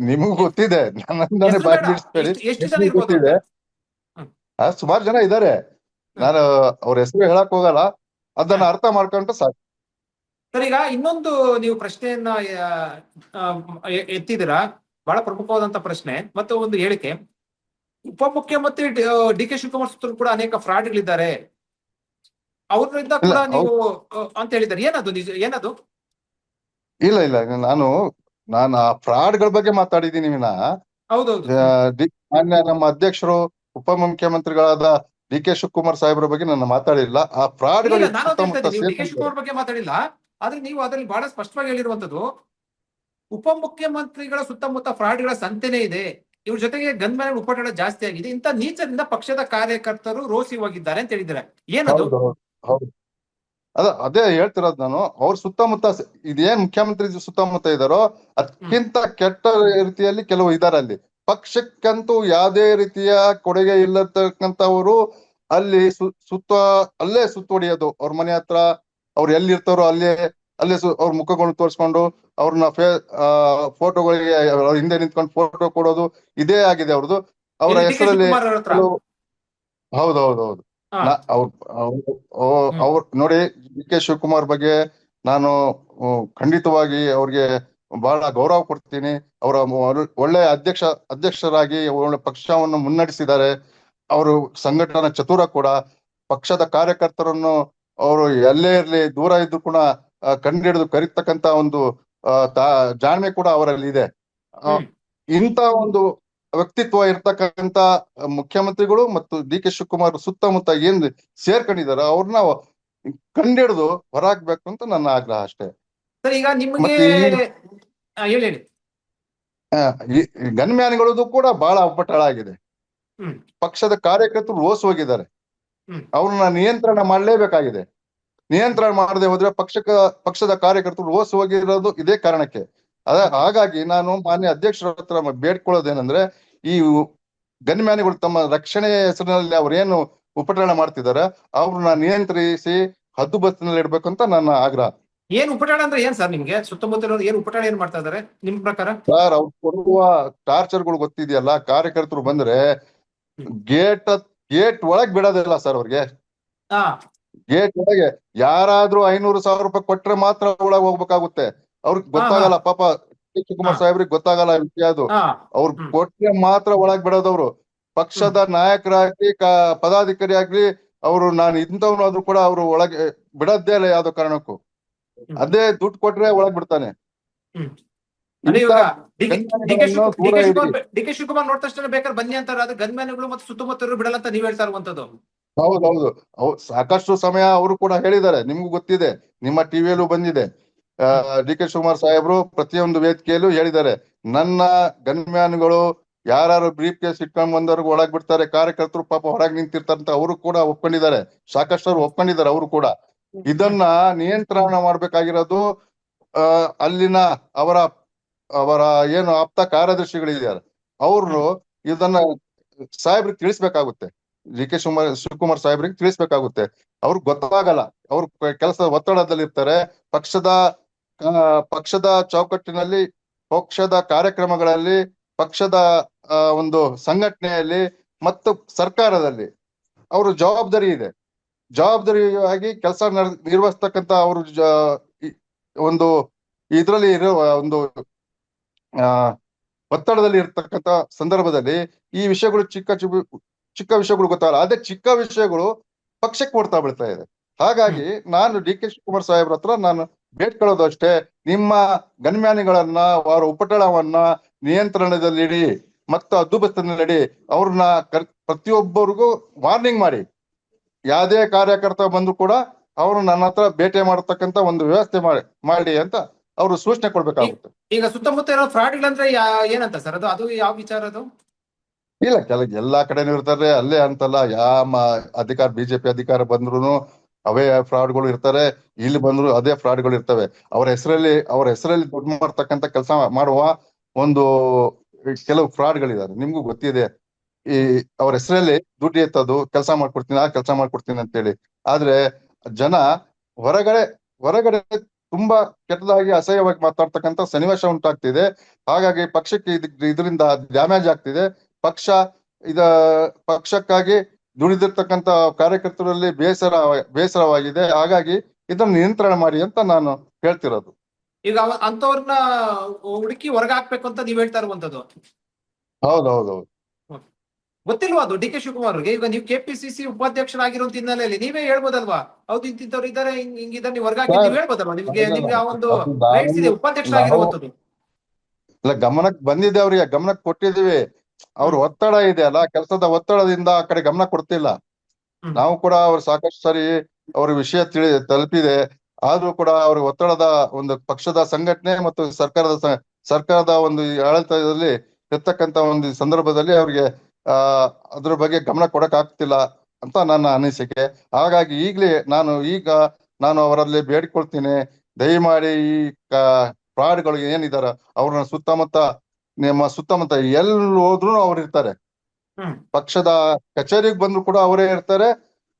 [SPEAKER 2] ನಿಮಗೂ ಗೊತ್ತಿದೆ. ಬಾಯ್. ಬಿಡಿಸ್ಬೇಡಿ. ಆ, ಸುಮಾರು ಜನ ಇದ್ದಾರೆ ನಾನು ಅವ್ರ ಹೆಸರು ಹೇಳಕ್ ಹೋಗಲ್ಲ. ಅದನ್ನ ಅರ್ಥ ಮಾಡ್ಕೊಂಡ್ರೆ ಸಾಕು.
[SPEAKER 1] ಸರ್ ಈಗ ಇನ್ನೊಂದು ನೀವು ಪ್ರಶ್ನೆಯನ್ನ ಎತ್ತಿದಿರ ಬಹಳ ಪ್ರಮುಖವಾದಂತ ಪ್ರಶ್ನೆ. ಮತ್ತು ಒಂದು ಹೇಳಿಕೆ. ಉಪಮುಖ್ಯಮಂತ್ರಿ ಡಿ ಕೆ ಶಿವಕುಮಾರ್ ಸುತ್ತಲೂ ಕೂಡ ಅನೇಕ ಫ್ರಾಡ್ಗಳಿದ್ದಾರೆ. ಅವರಿಂದ ಕೂಡ ನೀವು ಅಂತ ಹೇಳಿದ್ದಾರೆ. ಏನದು ನಿಜ ಏನದು?
[SPEAKER 2] ಇಲ್ಲ ಇಲ್ಲ ನಾನು ನಾನು ಆ ಫ್ರಾಡ್ಗಳ ಬಗ್ಗೆ ಮಾತಾಡಿದೀನಿ ವಿನ
[SPEAKER 1] ಹೌದೌದು.
[SPEAKER 2] ಮಾನ್ಯ ನಮ್ಮ ಅಧ್ಯಕ್ಷರು ಉಪಮುಖ್ಯಮಂತ್ರಿಗಳಾದ ಡಿ ಕೆ ಶಿವಕುಮಾರ್ ಸಾಹೇಬ್ರ ಬಗ್ಗೆ ನಾನು ಮಾತಾಡಿಲ್ಲ ಆ ಫ್ರಾಡ್
[SPEAKER 1] ಇಲ್ಲ,
[SPEAKER 2] ಗಳು
[SPEAKER 1] ನಾನು ಅದ್ ಹೇಳ್ತಾ
[SPEAKER 2] ಸುತ್ತಮುತ್ತ
[SPEAKER 1] ಡಿ ಕೆ ಶಿವಕುಮಾರ್ ಬಗ್ಗೆ ಮಾತಾಡಿಲ್ಲ. ಆದ್ರೆ ನೀವು ಅದರಲ್ಲಿ ಬಹಳ ಸ್ಪಷ್ಟವಾಗಿ ಹೇಳಿರುವಂತದ್ದು ಉಪಮುಖ್ಯಮಂತ್ರಿಗಳ ಸುತ್ತಮುತ್ತ ಫ್ರಾಡ್ಗಳ ಸಂತೆನೇ ಇದೆ. ಇವ್ರ ಜೊತೆಗೆ ಗನ್ ಗನ್ಮ್ಯಾನ್ ಉಪಟಳ ಜಾಸ್ತಿ ಆಗಿದೆ. ಇಂತ ನೀಚರಿಂದ ಪಕ್ಷದ ಕಾರ್ಯಕರ್ತರು ರೋಸಿ ಹೋಗಿದ್ದಾರೆ ಅಂತ ಹೇಳಿದ್ದಾರೆ. ಏನದು?
[SPEAKER 2] ಅದ ಅದೇ ಹೇಳ್ತಿರೋದು ನಾನು ಅವ್ರ ಸುತ್ತಮುತ್ತ ಇದೇನ್ ಮುಖ್ಯಮಂತ್ರಿ ಸುತ್ತಮುತ್ತ ಇದಾರೋ ಅದಕ್ಕಿಂತ ಕೆಟ್ಟ ರೀತಿಯಲ್ಲಿ ಕೆಲವು ಇದಾರೆ ಅಲ್ಲಿ ಪಕ್ಷಕ್ಕಂತೂ ಯಾವುದೇ ರೀತಿಯ ಕೊಡುಗೆ ಇಲ್ಲತಕ್ಕಂಥವ್ರು ಅಲ್ಲಿ ಸುತ್ತ ಅಲ್ಲೇ ಸುತ್ತುವಡಿಯೋದು ಅವ್ರ ಮನೆ ಹತ್ರ ಅವ್ರು ಎಲ್ಲಿರ್ತಾರೋ ಅಲ್ಲೇ ಅಲ್ಲೇ ಸು ಅವ್ರ ಮುಖಗಳನ್ನ ತೋರಿಸ್ಕೊಂಡು ಅವ್ರನ್ನ ಫೇ ಫೋಟೋಗಳಿಗೆ ಹಿಂದೆ ನಿಂತ್ಕೊಂಡು ಫೋಟೋ ಕೊಡೋದು ಇದೇ ಆಗಿದೆ ಅವ್ರದ್ದು ಅವರ
[SPEAKER 1] ಹೆಸರಲ್ಲಿ ಹೌದೌದು
[SPEAKER 2] ಹೆಸರಲ್ಲಿ
[SPEAKER 1] ಶಿವಕುಮಾರ್ ಅವ್ರ
[SPEAKER 2] ನೋಡಿ ಡಿ ಕೆ ಶಿವಕುಮಾರ್ ಬಗ್ಗೆ ನಾನು ಖಂಡಿತವಾಗಿ ಅವ್ರಿಗೆ ಬಹಳ ಗೌರವ ಕೊಡ್ತೀನಿ. ಅವರ ಒಳ್ಳೆ ಅಧ್ಯಕ್ಷ ಅಧ್ಯಕ್ಷರಾಗಿ ಒಳ್ಳೆ ಪಕ್ಷವನ್ನು ಮುನ್ನಡೆಸಿದ್ದಾರೆ. ಅವರು ಸಂಘಟನಾ ಚತುರ ಕೂಡ. ಪಕ್ಷದ ಕಾರ್ಯಕರ್ತರನ್ನು ಅವರು ಎಲ್ಲೇ ಇರಲಿ ದೂರ ಇದ್ರು ಕೂಡ ಆ, ಕಂಡಿಡಿದು ಕರಿತಕ್ಕಂತ ಒಂದು ಜಾಣ್ಮೆ ಕೂಡ ಅವರಲ್ಲಿ ಇದೆ. ಇಂತ ಒಂದು ವ್ಯಕ್ತಿತ್ವ ಇರ್ತಕ್ಕಂತ ಮುಖ್ಯಮಂತ್ರಿಗಳು ಮತ್ತು ಡಿ ಕೆ ಶಿವಕುಮಾರ್ ಸುತ್ತಮುತ್ತ ಏನ್ ಸೇರ್ಕೊಂಡಿದಾರ ಅವ್ರನ್ನ ಕಂಡಿಡಿದು ಹೊರಹಾಕ್ಬೇಕು ಅಂತ ನನ್ನ ಆಗ್ರಹ ಅಷ್ಟೇ.
[SPEAKER 1] ಈಗ ನಿಮಗೆ
[SPEAKER 2] ಗನ್ಮ್ಯಾನ್ಗಳದ್ದು ಕೂಡ ಬಹಳ ಅಪ್ಪಟಳ ಆಗಿದೆ. ಪಕ್ಷದ ಕಾರ್ಯಕರ್ತರು ರೋಸ್ ಹೋಗಿದ್ದಾರೆ. ಅವ್ರನ್ನ ನಿಯಂತ್ರಣ ಮಾಡಲೇಬೇಕಾಗಿದೆ. ನಿಯಂತ್ರಣ ಮಾಡದೆ ಹೋದ್ರೆ ಪಕ್ಷಕ ಪಕ್ಷದ ಕಾರ್ಯಕರ್ತರು ರೋಸ್ ಹೋಗಿರೋದು ಇದೇ ಕಾರಣಕ್ಕೆ. ಅದ ಹಾಗಾಗಿ ನಾನು ಮಾನ್ಯ ಅಧ್ಯಕ್ಷರ ಹತ್ರ ಬೇಡ್ಕೊಳ್ಳೋದೇನಂದ್ರೆ ಈ ಗಣ್ಯಮಾನಿಗಳು ತಮ್ಮ ರಕ್ಷಣೆ ಹೆಸರಿನಲ್ಲಿ ಅವ್ರೇನು ಉಪಟಳ ಮಾಡ್ತಿದ್ದಾರೆ ಅವ್ರನ್ನ ನಿಯಂತ್ರಿಸಿ ಹದ್ದುಬಸ್ತಿನಲ್ಲಿ ಇಡ್ಬೇಕು ಅಂತ ನನ್ನ ಆಗ್ರಹ.
[SPEAKER 1] ಏನ್ ಉಪಟಾಳ ಅಂದ್ರೆ ಏನ್ ಸರ್ ನಿಮ್ಗೆ? ಸುತ್ತಮುತ್ತ ಏನ್ ಉಪಟಾಳ ಏನ್ ಮಾಡ್ತಾ ಇದಾರೆ? ನಿಮ್ ಪ್ರಕಾರ?
[SPEAKER 2] ಸರ್ ಅವ್ರು ಕೊಡುವ ಟಾರ್ಚರ್ಗಳು ಗೊತ್ತಿದೆಯಲ್ಲ ಕಾರ್ಯಕರ್ತರು ಬಂದ್ರೆ ಗೇಟ್ ಗೇಟ್ ಒಳಗ್ ಬಿಡೋದಿಲ್ಲ ಸರ್ ಅವ್ರಿಗೆ. ಗೇಟ್ ಒಳಗೆ ಯಾರಾದ್ರೂ ಐನೂರು ಸಾವಿರ ರೂಪಾಯಿ ಕೊಟ್ರೆ ಮಾತ್ರ ಒಳಗ್ ಹೋಗ್ಬೇಕಾಗುತ್ತೆ. ಅವ್ರಿಗೆ ಗೊತ್ತಾಗಲ್ಲ ಪಾಪ ಡಿ. ಶಿವಕುಮಾರ್
[SPEAKER 1] ಹಾ.
[SPEAKER 2] ಸಾಹೇಬ್ರಿಗೆ ಗೊತ್ತಾಗಲ್ಲ ಈ ವಿಷಯ ಅದು. ಅವ್ರ. ಕೊಟ್ರೆ ಮಾತ್ರ ಒಳಗ್ ಬಿಡೋದವ್ರು ಪಕ್ಷದ ನಾಯಕರಾಗ್ಲಿ ಪದಾಧಿಕಾರಿ ಆಗ್ಲಿ ಅವರು ನಾನು ಇಂಥವ್ನಾದ್ರೂ ಕೂಡ ಅವ್ರು ಒಳಗೆ ಬಿಡದ್ದೇ ಇಲ್ಲ ಯಾವ್ದೋ ಕಾರಣಕ್ಕೂ. ಅದೇ ದುಡ್ಡು ಕೊಟ್ರೆ ಒಳಗ್ ಬಿಡ್ತಾನೆ.
[SPEAKER 1] ಡಿ ಕೆ ಶಿವಕುಮಾರ್
[SPEAKER 2] ಇಡಿ.
[SPEAKER 1] ಡಿ ಕೆ ಶಿವಕುಮಾರ್ ನೋಡಿದ ತಕ್ಷಣ ಬೇಕಾದ್ರೆ ಬನ್ನಿ ಅಂತಾರೆ ಅದು ಗನ್ಮ್ಯಾನ್ಗಳು ಮತ್ತು ಸುತ್ತಮುತ್ತ ಬಿಡಲ್ಲ ಅಂತ ನೀವ್ ಹೇಳ್ತಾ ಇರುವಂತದ್ದು.
[SPEAKER 2] ಹೌದೌದು ಸಾಕಷ್ಟು ಸಮಯ ಅವರು ಕೂಡ ಹೇಳಿದ್ದಾರೆ. ನಿಮ್ಗೂ ಗೊತ್ತಿದೆ. ನಿಮ್ಮ ಟಿವಿಯಲ್ಲೂ ಬಂದಿದೆ. ಡಿ ಕೆ ಶಿವಕುಮಾರ್ ಸಾಹೇಬ್ರು ಪ್ರತಿಯೊಂದು ವೇದಿಕೆಯಲ್ಲೂ ಹೇಳಿದ್ದಾರೆ. ನನ್ನ ಗನ್ಮ್ಯಾನ್ಗಳು ಯಾರು ಬ್ರೀಫ್ ಕೇಸ್ ಇಟ್ಕೊಂಡ್ ಬಂದವ್ರಿಗೆ ಒಳಗ್ ಬಿಡ್ತಾರೆ ಕಾರ್ಯಕರ್ತರು ಪಾಪ ಹೊರಗೆ ನಿಂತಿರ್ತಾರೆ ಅಂತ ಅವರು ಕೂಡ ಒಪ್ಕೊಂಡಿದ್ದಾರೆ. ಸಾಕಷ್ಟು ಅವ್ರು ಒಪ್ಕೊಂಡಿದ್ದಾರೆ ಅವರು ಕೂಡ. ಇದನ್ನ ನಿಯಂತ್ರಣ ಮಾಡ್ಬೇಕಾಗಿರೋದು ಅಲ್ಲಿನ ಅವರ ಅವರ ಏನು ಆಪ್ತ ಕಾರ್ಯದರ್ಶಿಗಳಿದ್ದಾರೆ. ಅವರು ಇದನ್ನ ಸಾಹೇಬ್ರಿಗೆ ತಿಳಿಸ್ಬೇಕಾಗುತ್ತೆ. ಡಿ ಕೆ ಶಿವಕುಮಾರ್ ಶಿವಕುಮಾರ್ ಸಾಹೇಬ್ರಿಗೆ ತಿಳಿಸ್ಬೇಕಾಗುತ್ತೆ. ಅವ್ರಿಗೆ ಗೊತ್ತಾಗಲ್ಲ. ಅವ್ರ ಕೆಲಸದ ಒತ್ತಡದಲ್ಲಿ ಇರ್ತಾರೆ ಪಕ್ಷದ ಪಕ್ಷದ ಚೌಕಟ್ಟಿನಲ್ಲಿ ಪಕ್ಷದ ಕಾರ್ಯಕ್ರಮಗಳಲ್ಲಿ, ಪಕ್ಷದ ಒಂದು ಸಂಘಟನೆಯಲ್ಲಿ ಮತ್ತು ಸರ್ಕಾರದಲ್ಲಿ ಅವರು ಜವಾಬ್ದಾರಿ ಇದೆ. ಜವಾಬ್ದಾರಿಯಾಗಿ ಕೆಲಸ ನಿರ್ವಹಿಸ್ತಕ್ಕಂತ ಅವರು ಒಂದು ಇದರಲ್ಲಿ ಇರುವ ಒಂದು, ಆ, ಒತ್ತಡದಲ್ಲಿ ಇರ್ತಕ್ಕಂತ ಸಂದರ್ಭದಲ್ಲಿ ಈ ವಿಷಯಗಳು ಚಿಕ್ಕ ಚಿಕ್ಕ ಚಿಕ್ಕ ವಿಷಯಗಳು ಗೊತ್ತಾಗಲ್ಲ. ಅದೇ ಚಿಕ್ಕ ವಿಷಯಗಳು ಪಕ್ಷಕ್ಕೆ ಕೊಡ್ತಾ ಬಿಡ್ತಾ ಇದೆ. ಹಾಗಾಗಿ ನಾನು ಡಿ ಕೆ ಶಿವಕುಮಾರ್ ಸಾಹೇಬ್ರ ಹತ್ರ ನಾನು ಬೇಡ್ಕೊಳ್ಳೋದು ಅಷ್ಟೇ ನಿಮ್ಮ ಗಣ್ಯಾನಿಗಳನ್ನ ಅವರ ಉಪಟಳವನ್ನ ನಿಯಂತ್ರಣದಲ್ಲಿಡಿ ಮತ್ತು ಹದ್ದುಬಸ್ತಿನಲ್ಲಿಡಿ ಅವ್ರನ್ನ ಕರ್ ಪ್ರತಿಯೊಬ್ಬರಿಗೂ ವಾರ್ನಿಂಗ್ ಮಾಡಿ. ಯಾವುದೇ ಕಾರ್ಯಕರ್ತ ಬಂದ್ರು ಕೂಡ ಅವರು ನನ್ನ ಹತ್ರ ಭೇಟಿ ಮಾಡತಕ್ಕಂತ ಒಂದು ವ್ಯವಸ್ಥೆ ಮಾಡಿ ಮಾಡಿ ಅಂತ ಅವರು ಸೂಚನೆ ಕೊಡ್ಬೇಕಾಗುತ್ತೆ.
[SPEAKER 1] ಈಗ ಸುತ್ತಮುತ್ತ ಇರೋ ಫ್ರಾಡ್ಗಳಂದ್ರೆ ಏನಂತ ಸರ್? ಅದು ಅದು ಯಾವ ವಿಚಾರ ಅದು?
[SPEAKER 2] ಇಲ್ಲ ಕೆಲ ಎಲ್ಲಾ ಕಡೆನೂ ಇರ್ತಾರೆ ಅಲ್ಲೇ ಅಂತಲ್ಲ ಯಾವ ಅಧಿಕಾರ ಬಿಜೆಪಿ ಅಧಿಕಾರ ಬಂದ್ರು ಅವೇ ಫ್ರಾಡ್ಗಳು ಇರ್ತಾರೆ, ಇಲ್ಲಿ ಬಂದ್ರು ಅದೇ ಫ್ರಾಡ್ಗಳು ಇರ್ತವೆ. ಅವರ ಹೆಸರಲ್ಲಿ ಅವರ ಹೆಸರಲ್ಲಿ ದುಡ್ಡು ಮಾಡ್ತಕ್ಕಂತ ಕೆಲಸ ಮಾಡುವ ಒಂದು ಕೆಲವು ಫ್ರಾಡ್ಗಳಿದ್ದಾರೆ ನಿಮ್ಗೂ ಗೊತ್ತಿದೆ. ಈ ಅವ್ರ ಹೆಸರಲ್ಲಿ ದುಡ್ಡು ಎತ್ತದು, ಕೆಲಸ ಮಾಡ್ಕೊಡ್ತೀನಿ, ಆ ಕೆಲಸ ಮಾಡ್ಕೊಡ್ತೀನಿ ಅಂತೇಳಿ. ಆದ್ರೆ ಜನ ಹೊರಗಡೆ ಹೊರಗಡೆ ತುಂಬಾ ಕೆಟ್ಟದಾಗಿ, ಅಸಹ್ಯವಾಗಿ ಮಾತಾಡ್ತಕ್ಕಂತ ಸನ್ನಿವೇಶ ಉಂಟಾಗ್ತಿದೆ. ಹಾಗಾಗಿ ಪಕ್ಷಕ್ಕೆ ಇದ್- ಇದರಿಂದ ಡ್ಯಾಮೇಜ್ ಆಗ್ತಿದೆ. ಪಕ್ಷ, ಇದ, ಪಕ್ಷಕ್ಕಾಗಿ ದುಡಿದಿರ್ತಕ್ಕಂತ ಕಾರ್ಯಕರ್ತರಲ್ಲಿ ಬೇಸರ ಬೇಸರವಾಗಿದೆ. ಹಾಗಾಗಿ ಇದನ್ನು ನಿಯಂತ್ರಣ ಮಾಡಿ ಅಂತ ನಾನು ಹೇಳ್ತಿರೋದು.
[SPEAKER 1] ಈಗ ಅಂತವ್ರನ್ನ ಹುಡುಕಿ ಹೊರಗೆ ಹಾಕ್ಬೇಕು ಅಂತ ನೀವ್ ಹೇಳ್ತಾ ಇರುವಂತದ್ದು
[SPEAKER 2] ಹೌದೌದೌದು.
[SPEAKER 1] ಗೊತ್ತಿಲ್ವಾ ಅದು? ಡಿ ಕೆ ಶಿವಕುಮಾರ್ ಅವ್ರಿಗೆ ಈಗ ನೀವು ಕೆಪಿಸಿಸಿ ಉಪಾಧ್ಯಕ್ಷರಾಗಿರುವಂತ ಹಿನ್ನೆಲೆಯಲ್ಲಿ ನೀವೇ ಹೇಳ್ಬೋದಲ್ವಾ? ಹೌದು ಇಂತಿಂತವ್ರು ಇದಾರೆ ಹಿಂಗ್ ನೀವು ಹೊರಗೆ ಹಾಕಿ ನೀವ್ ಹೇಳ್ಬೋದಲ್ವಾ? ನಿಮ್ಗೆ ನಿಮ್ಗೆ ಆ ಒಂದು ರೈಟ್ಸ್ ಇದೆ ಉಪಾಧ್ಯಕ್ಷರಾಗಿರುವಂತದ್ದು
[SPEAKER 2] ಇಲ್ಲ ಗಮನಕ್ಕೆ ಬಂದಿದೆ ಅವ್ರಿಗೆ ಗಮನಕ್ಕೆ ಕೊಟ್ಟಿದೀವಿ ಅವ್ರ ಒತ್ತಡ ಇದೆ ಅಲ್ಲ ಕೆಲಸದ ಒತ್ತಡದಿಂದ ಆ ಕಡೆ ಗಮನ ಕೊಡ್ತಿಲ್ಲ. ನಾವು ಕೂಡ ಅವ್ರು ಸಾಕಷ್ಟು ಸರಿ ಅವ್ರ ವಿಷಯ ತಿಳಿ ತಲುಪಿದೆ. ಆದ್ರೂ ಕೂಡ ಅವ್ರ ಒತ್ತಡದ ಒಂದು ಪಕ್ಷದ ಸಂಘಟನೆ ಮತ್ತು ಸರ್ಕಾರದ ಸರ್ಕಾರದ ಒಂದು ಆಡಳಿತದಲ್ಲಿ ಇರ್ತಕ್ಕಂತ ಒಂದು ಸಂದರ್ಭದಲ್ಲಿ ಅವ್ರಿಗೆ ಆ ಅದ್ರ ಬಗ್ಗೆ ಗಮನ ಕೊಡಕ್ ಆಗ್ತಿಲ್ಲ ಅಂತ ನನ್ನ ಅನಿಸಿಕೆ. ಹಾಗಾಗಿ ಈಗ್ಲೇ ನಾನು ಈಗ ನಾನು ಅವರಲ್ಲಿ ಬೇಡಿಕೊಳ್ತೀನಿ. ದಯಮಾಡಿ ಈ ಫ್ರಾಡ್ಗಳು ಏನಿದಾರ ಅವ್ರನ್ನ ಸುತ್ತಮುತ್ತ ನಿಮ್ಮ ಸುತ್ತಮುತ್ತ ಎಲ್ಲಿ ಹೋದ್ರು ಅವ್ರು ಇರ್ತಾರೆ. ಪಕ್ಷದ ಕಚೇರಿಗೆ ಬಂದ್ರು ಕೂಡ ಅವರೇ ಇರ್ತಾರೆ.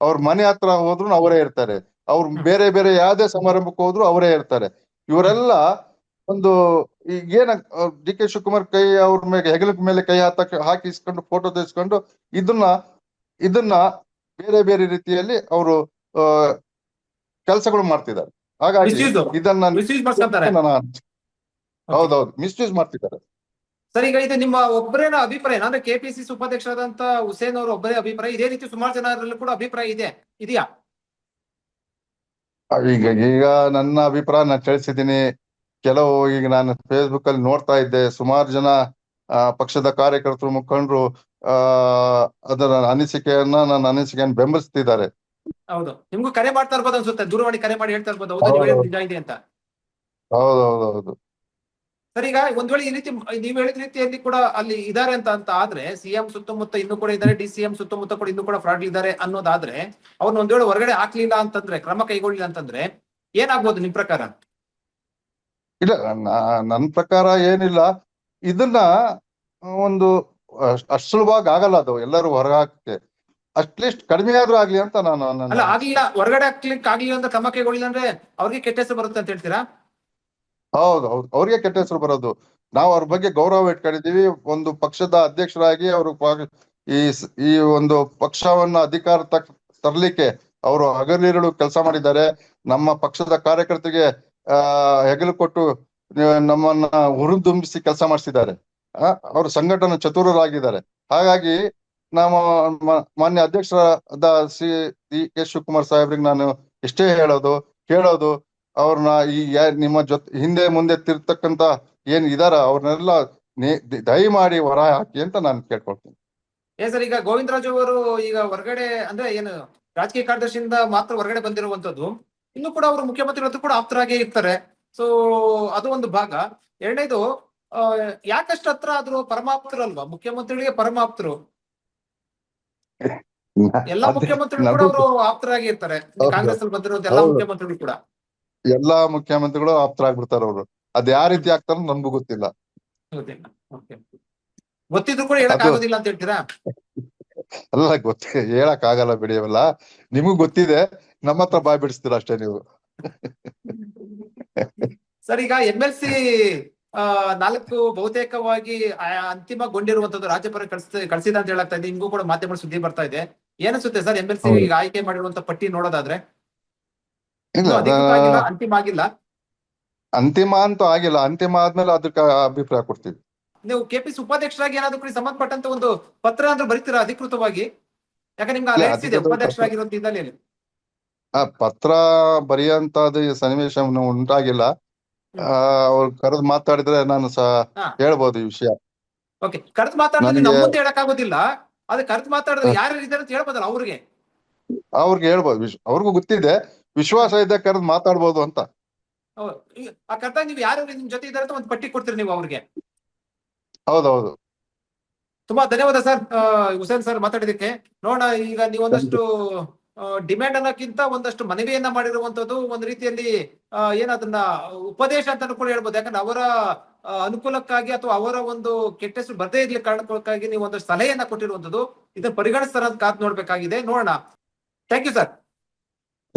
[SPEAKER 2] ಅವ್ರ ಮನೆ ಹತ್ರ ಹೋದ್ರು ಅವರೇ ಇರ್ತಾರೆ. ಅವ್ರು ಬೇರೆ ಬೇರೆ ಯಾವ್ದೇ ಸಮಾರಂಭಕ್ಕೆ ಹೋದ್ರು ಅವರೇ ಇರ್ತಾರೆ. ಇವರೆಲ್ಲ ಒಂದು ಈಗ ಏನ ಡಿ ಕೆ ಶಿವಕುಮಾರ್ ಕೈ ಅವ್ರ ಮೇಲೆ ಹೆಗಲ ಮೇಲೆ ಕೈ ಹಾತ ಹಾಕಿ ಇಸ್ಕೊಂಡು ಫೋಟೋ ತೆಗೆಸ್ಕೊಂಡು ಇದನ್ನ ಇದನ್ನ ಬೇರೆ ಬೇರೆ ರೀತಿಯಲ್ಲಿ ಅವರು ಕೆಲಸಗಳು ಮಾಡ್ತಿದ್ದಾರೆ. ಹಾಗಾಗಿ. ಇದನ್ನ ಹೌದೌದು. ಮಿಸ್ಯೂಸ್ ಮಾಡ್ತಿದ್ದಾರೆ.
[SPEAKER 1] ಸರ್ ಈಗ ಇದು ನಿಮ್ಮ ಒಬ್ಬರೇನ ಅಭಿಪ್ರಾಯ ಅಂದ್ರೆ ಕೆಪಿಸಿಸಿ ಉಪಾಧ್ಯಕ್ಷರಾದಂತ ಹುಸೇನ್ ಅವರ ಒಬ್ಬರೇ ಅಭಿಪ್ರಾಯ ಇದೇ ರೀತಿ ಸುಮಾರು ಜನರಲ್ಲೂ ಕೂಡ ಅಭಿಪ್ರಾಯ ಇದೆ ಇದೆಯಾ?
[SPEAKER 2] ಈಗ ಈಗ ನನ್ನ ಅಭಿಪ್ರಾಯ ನಾನು ತಿಳಿಸಿದ್ದೀನಿ. ಕೆಲವು ಈಗ ನಾನು ಫೇಸ್ಬುಕ್ ಅಲ್ಲಿ ನೋಡ್ತಾ ಇದ್ದೆ ಸುಮಾರು ಜನ ಪಕ್ಷದ ಕಾರ್ಯಕರ್ತರು ಮುಖಂಡರು ಅದರ ಅನಿಸಿಕೆಯನ್ನ ನನ್ನ ಅನಿಸಿಕೆಯನ್ನು ಬೆಂಬಲಿಸ್ತಿದ್ದಾರೆ.
[SPEAKER 1] ಹೌದು ನಿಮ್ಗೂ ಕರೆ ಮಾಡ್ತಾ ಇರ್ಬೋದು ಅನ್ಸುತ್ತೆ ದೂರವಾಣಿ ಕರೆ ಮಾಡಿ ಹೇಳ್ತಾ ಇರ್ಬೋದು ಹೌದು? ನೀವು ಹೇಳಿದ್ ನಿಜ ಇದೆ ಅಂತ.
[SPEAKER 2] ಹೌದೌದೌದು
[SPEAKER 1] ಸರ್ ಈಗ ಒಂದ್ ವೇಳೆ ಈ ರೀತಿ ನೀವು ಹೇಳಿದ ರೀತಿಯಲ್ಲಿ ಕೂಡ ಅಲ್ಲಿ ಇದಾರೆ ಅಂತ ಅಂತ ಆದ್ರೆ ಸಿಎಂ ಸುತ್ತಮುತ್ತ ಇನ್ನು ಕೂಡ ಇದ್ದಾರೆ ಡಿ ಸಿ ಎಂ ಸುತ್ತಮುತ್ತ ಕೂಡ ಇನ್ನು ಕೂಡ ಫ್ರಾಡ್ ಇದ್ದಾರೆ ಅನ್ನೋದಾದ್ರೆ ಅವ್ರನ್ನ ಒಂದ್ ವೇಳೆ ಹೊರಗಡೆ ಹಾಕ್ಲಿಲ್ಲ ಅಂತಂದ್ರೆ ಕ್ರಮ ಕೈಗೊಳ್ಳಿಲ್ಲ ಅಂತಂದ್ರೆ ಏನಾಗ್ಬೋದು ನಿಮ್ ಪ್ರಕಾರ?
[SPEAKER 2] ಇಲ್ಲ ನಾ- ನನ್ನ ಪ್ರಕಾರ ಏನಿಲ್ಲ. ಇದನ್ನ ಒಂದು ಅಷ್ಟ್ ಅಷ್ಟ್ ಸುಲಭವಾಗಿ ಆಗಲ್ಲ ಅದು ಎಲ್ಲರೂ ಹೊರಗೆ ಹಾಕಕ್ಕೆ. ಅಟ್ಲೀಸ್ಟ್ ಕಡಿಮೆ ಆದ್ರೂ ಆಗ್ಲಿ ಅಂತ ನಾನು
[SPEAKER 1] ಅಲ್ಲ ಆಗ್ಲಿಲ್ಲ ಹೊರಗಡೆ ಹಾಕ್ಲಿಕ್ಕೆ ಆಗ್ಲಿಲ್ಲ ಅಂತ ಕ್ರಮ ಕೈಗೊಳ್ಳಿಲ್ಲ ಅಂದ್ರೆ ಅವ್ರಿಗೆ ಕೆಟ್ಟ ಹೆಸರು ಬರುತ್ತೆ ಅಂತ ಹೇಳ್ತೀರಾ?
[SPEAKER 2] ಹೌದು ಹೌದು. ಅವ್ರಿಗೆ ಕೆಟ್ಟ ಹೆಸರು ಬರೋದು. ನಾವು ಅವ್ರ ಬಗ್ಗೆ ಗೌರವ ಇಟ್ಕೊಂಡಿದೀವಿ ಒಂದು ಪಕ್ಷದ ಅಧ್ಯಕ್ಷರಾಗಿ ಅವರು ಈ ಈ ಒಂದು ಪಕ್ಷವನ್ನ ಅಧಿಕಾರ ತಕ್ ತರ್ಲಿಕ್ಕೆ ಅವರು ಹಗಲಿರುಳು ಕೆಲಸ ಮಾಡಿದ್ದಾರೆ. ನಮ್ಮ ಪಕ್ಷದ ಕಾರ್ಯಕರ್ತರಿಗೆ, ಆ, ಹೆಗಲು ಕೊಟ್ಟು ನಮ್ಮನ್ನ ಹುರಿದುಂಬಿಸಿ ಕೆಲಸ ಮಾಡಿಸಿದ್ದಾರೆ. ಆ, ಅವರು ಸಂಘಟನೆ ಚತುರರಾಗಿದ್ದಾರೆ. ಹಾಗಾಗಿ ನಮ್ಮ ಮಾನ್ಯ ಅಧ್ಯಕ್ಷರಾದ ಸಿ ಕೆ ಶಿವಕುಮಾರ್ ಸಾಹೇಬ್ರಿಗೆ ನಾನು ಇಷ್ಟೇ ಹೇಳೋದು, ಕೇಳೋದು ಅವ್ರನ್ನ ಈ ಯಾರು ನಿಮ್ಮ ಜೊತೆ ಹಿಂದೆ ಮುಂದೆ ತಿರ್ತಕ್ಕಂತ ಏನ್ ಇದಾರ ಅವ್ರನ್ನೆಲ್ಲ ದಯಮಾಡಿ ಹೊರ ಹಾಕಿ ಅಂತ ನಾನು ಕೇಳ್ಕೊಳ್ತೀನಿ.
[SPEAKER 1] ಏ ಸರ್ ಈಗ ಗೋವಿಂದರಾಜು ಅವರು ಈಗ ಹೊರಗಡೆ ಅಂದ್ರೆ ಏನು ರಾಜಕೀಯ ಕಾರ್ಯದರ್ಶಿಯಿಂದ ಮಾತ್ರ ಹೊರಗಡೆ ಬಂದಿರುವಂತದ್ದು ಇನ್ನು ಕೂಡ ಅವರು ಮುಖ್ಯಮಂತ್ರಿಗಳ ಹತ್ರ ಕೂಡ ಆಪ್ತರಾಗಿ ಇರ್ತಾರೆ. ಸೊ ಅದು ಒಂದು ಭಾಗ. ಎರಡನೇದು ಯಾಕಷ್ಟು ಹತ್ರ ಆದ್ರೂ ಪರಮಾಪ್ತರು ಅಲ್ವಾ ಮುಖ್ಯಮಂತ್ರಿಗಳಿಗೆ ಪರಮಾಪ್ತರು. ಎಲ್ಲಾ ಮುಖ್ಯಮಂತ್ರಿಗಳು ಕೂಡ ಅವರು ಆಪ್ತರಾಗಿ ಇರ್ತಾರೆ. ಕಾಂಗ್ರೆಸ್ ಅಲ್ಲಿ ಬಂದಿರುವಂತ ಎಲ್ಲಾ ಮುಖ್ಯಮಂತ್ರಿಗಳು ಕೂಡ.
[SPEAKER 2] ಎಲ್ಲಾ ಮುಖ್ಯಮಂತ್ರಿಗಳು ಆಪ್ತರಾಗ್ಬಿಡ್ತಾರ ಅವರು. ಅದ್ ಯಾವ ರೀತಿ ಆಗ್ತಾರ ನನ್ಗೂ ಗೊತ್ತಿಲ್ಲ.
[SPEAKER 1] ಗೊತ್ತಿದ್ರು ಕೂಡ ಹೇಳಕ್ ಆಗೋದಿಲ್ಲ ಅಂತ ಹೇಳ್ತೀರಾ?
[SPEAKER 2] ಅಲ್ಲ ಗೊತ್ತ ಹೇಳಕ್ ಆಗಲ್ಲ ಬಿಡಿ ಅವೆಲ್ಲ ನಿಮಗೂ ಗೊತ್ತಿದೆ. ನಮ್ಮ ಹತ್ರ ಬಾಯ್ ಬಿಡಿಸ್ತೀರ ಅಷ್ಟೇ ನೀವು.
[SPEAKER 1] ಸರ್ ಈಗ ಎಂ ಎಲ್ ಸಿ ನಾಲ್ಕು ಬಹುತೇಕವಾಗಿ ಅಂತಿಮಗೊಂಡಿರುವಂತದ್ದು ರಾಜ್ಯಪಾಲ ಕಳ್ಸ ಕಳ್ಸಿದ ಅಂತ ಹೇಳಾಗ್ತಾ ಇದೆ. ನಿಮ್ಗೂ ಕೂಡ ಮಾಧ್ಯಮ ಸುದ್ದಿ ಬರ್ತಾ ಇದೆ. ಏನಿಸುತ್ತೆ ಸರ್ ಎಂ ಎಲ್ ಸಿ ಈಗ ಆಯ್ಕೆ ಮಾಡಿರುವಂತ ಪಟ್ಟಿ ನೋಡೋದಾದ್ರೆ?
[SPEAKER 2] ಇಲ್ಲ
[SPEAKER 1] ಅಂತಿಮ ಆಗಿಲ್ಲ?
[SPEAKER 2] ಅಂತಿಮ ಅಂತೂ ಆಗಿಲ್ಲ ಅಂತಿಮ ಆದ್ಮೇಲೆ ಅದಕ್ಕೆ ಅಭಿಪ್ರಾಯ ಕೊಡ್ತೀವಿ
[SPEAKER 1] ನೀವು ಕೆಪಿಸಿ ಉಪಾಧ್ಯಕ್ಷರಾಗಿ ಏನಾದ್ರು ಕೂಡ ಸಂಬಂಧಪಟ್ಟಂತ ಒಂದು ಪತ್ರ ಅಂದ್ರೆ ಬರೀತೀರಾ ಅಧಿಕೃತವಾಗಿ? ಯಾಕಂದ್ರೆ ನಿಮ್ಗೆ ಅಲೈನ್ಸ್ ಇದೆ ಹಿನ್ನೆಲೆಯಲ್ಲಿ?
[SPEAKER 2] ಆ ಪತ್ರ ಬರೆಯಂತದ್ದು ಈ ಸನ್ನಿವೇಶ ಉಂಟಾಗಿಲ್ಲ. ಅವ್ರು ಕರೆದು ಮಾತಾಡಿದ್ರೆ ನಾನು ಸಹ. ಹೇಳ್ಬೋದು ಈ ವಿಷಯ.
[SPEAKER 1] ಓಕೆ ಕರೆದು ಮಾತಾಡಿದ್ರೆ ನಮ್ಮ ಮುಂದೆ ಹೇಳಕ್ ಆಗೋದಿಲ್ಲ ಅದು ಕರೆದು ಮಾತಾಡಿದ್ರೆ ಯಾರು ಇದ್ದಾರೆ ಅಂತ ಹೇಳ್ಬೋದಲ್ಲ ಅವ್ರಿಗೆ?
[SPEAKER 2] ಅವ್ರಿಗೆ ಹೇಳ್ಬೋದು ಅವ್ರಿಗೂ ಗೊತ್ತಿದೆ. ವಿಶ್ವಾಸ ಇದ್ದ ಕರೆದು ಮಾತಾಡ್ಬೋದು ಅಂತ.
[SPEAKER 1] ಆ ಕರೆದಾಗ ನೀವು ಯಾರು ನಿಮ್ ಜೊತೆ ಇದ್ದಾರೆ ಅಂತ ಒಂದು ಪಟ್ಟಿ ಕೊಡ್ತೀರಿ ನೀವು ಅವ್ರಿಗೆ.
[SPEAKER 2] ಹೌದೌದು.
[SPEAKER 1] ತುಂಬಾ ಧನ್ಯವಾದ ಸರ್ ಹುಸೇನ್ ಸರ್ ಮಾತಾಡಿದಕ್ಕೆ ನೋಡೋಣ ಈಗ ನೀವು ಒಂದಷ್ಟು ಡಿಮ್ಯಾಂಡ್ ಅನ್ನೋಕ್ಕಿಂತ ಒಂದಷ್ಟು ಮನವಿಯನ್ನ ಮಾಡಿರುವಂತದ್ದು ಒಂದು ರೀತಿಯಲ್ಲಿ ಏನದನ್ನ ಉಪದೇಶ ಅಂತಾನೂ ಕೂಡ ಹೇಳ್ಬೋದು. ಯಾಕಂದ್ರೆ ಅವರ ಅನುಕೂಲಕ್ಕಾಗಿ ಅಥವಾ ಅವರ ಒಂದು ಕೆಟ್ಟ ಹೆಸರು ಬರ್ದೇ ಇರ್ಲಿ ಕಾರಣಕ್ಕಾಗಿ ನೀವು ಒಂದಷ್ಟು ಸಲಹೆಯನ್ನ ಕೊಟ್ಟಿರುವಂತದ್ದು. ಇದನ್ನ ಪರಿಗಣಿಸ್ತಾರ ಕಾತ್ ಕಾದ್ ನೋಡ್ಬೇಕಾಗಿದೆ. ನೋಡೋಣ. Thank you sir.